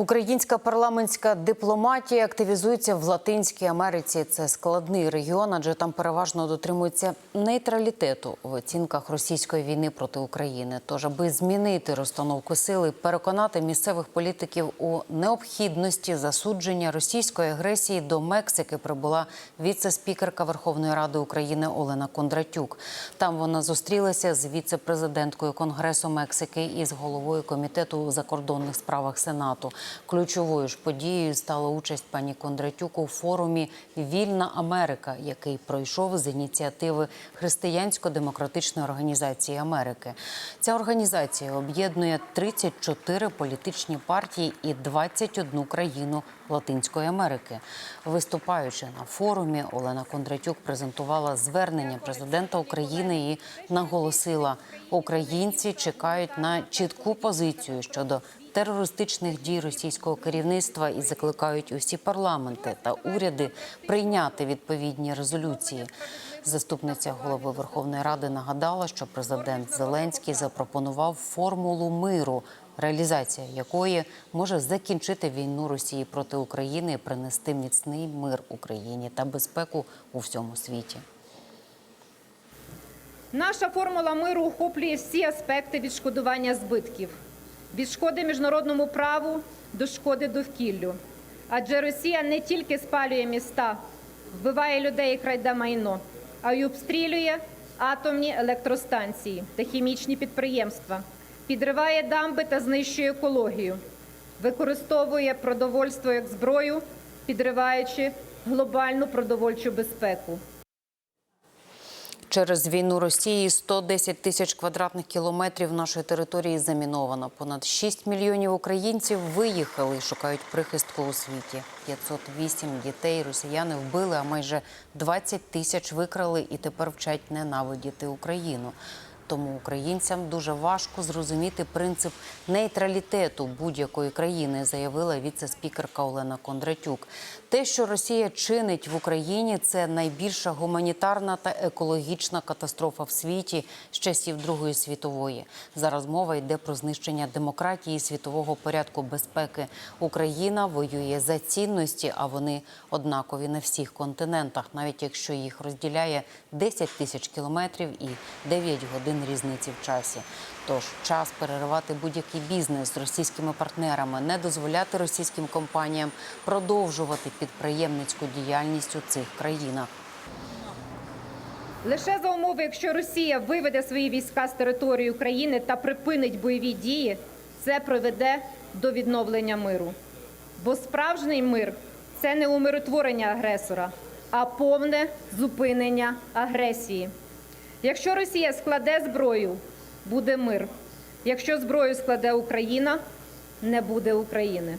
Українська парламентська дипломатія активізується в Латинській Америці. Це складний регіон, адже там переважно дотримуються нейтралітету в оцінках російської війни проти України. Тож, аби змінити розстановку сили, переконати місцевих політиків у необхідності засудження російської агресії до Мексики прибула віце-спікерка Верховної Ради України Олена Кондратюк. Там вона зустрілася з віце-президенткою Конгресу Мексики і з головою комітету у закордонних справах Сенату. Ключовою ж подією стала участь пані Кондратюк у форумі Вільна Америка, який пройшов з ініціативи Християнсько-демократичної організації Америки. Ця організація об'єднує 34 політичні партії і 21 країну Латинської Америки. Виступаючи на форумі, Олена Кондратюк презентувала звернення президента України і наголосила, українці чекають на чітку позицію щодо терористичних дій російського керівництва і закликають усі парламенти та уряди прийняти відповідні резолюції. Заступниця голови Верховної Ради нагадала, що президент Зеленський запропонував формулу миру, реалізація якої може закінчити війну Росії проти України і принести міцний мир Україні та безпеку у всьому світі. Наша формула миру охоплює всі аспекти відшкодування збитків від шкоди міжнародному праву до шкоди довкіллю. Адже Росія не тільки спалює міста, вбиває людей і крайда майно, а й обстрілює атомні електростанції та хімічні підприємства, підриває дамби та знищує екологію, використовує продовольство як зброю, підриваючи глобальну продовольчу безпеку. Через війну Росії 110 тисяч квадратних кілометрів нашої території заміновано. Понад 6 мільйонів українців виїхали і шукають прихистку у світі. 508 дітей росіяни вбили, а майже 20 тисяч викрали і тепер вчать ненавидіти Україну. Тому українцям дуже важко зрозуміти принцип нейтралітету будь-якої країни, заявила віце-спікерка Олена Кондратюк. Те, що Росія чинить в Україні, це найбільша гуманітарна та екологічна катастрофа в світі з часів Другої світової. Зараз мова йде про знищення демократії світового порядку безпеки. Україна воює за цінності, а вони однакові на всіх континентах, навіть якщо їх розділяє 10 тисяч кілометрів і 9 годин різниці в часі. Тож час переривати будь-який бізнес з російськими партнерами, не дозволяти російським компаніям продовжувати підприємницьку діяльність у цих країнах. Лише за умови, якщо Росія виведе свої війська з території України та припинить бойові дії, це приведе до відновлення миру. Бо справжній мир це не умиротворення агресора, а повне зупинення агресії. Якщо Росія складе зброю, буде мир. Якщо зброю складе Україна, не буде України.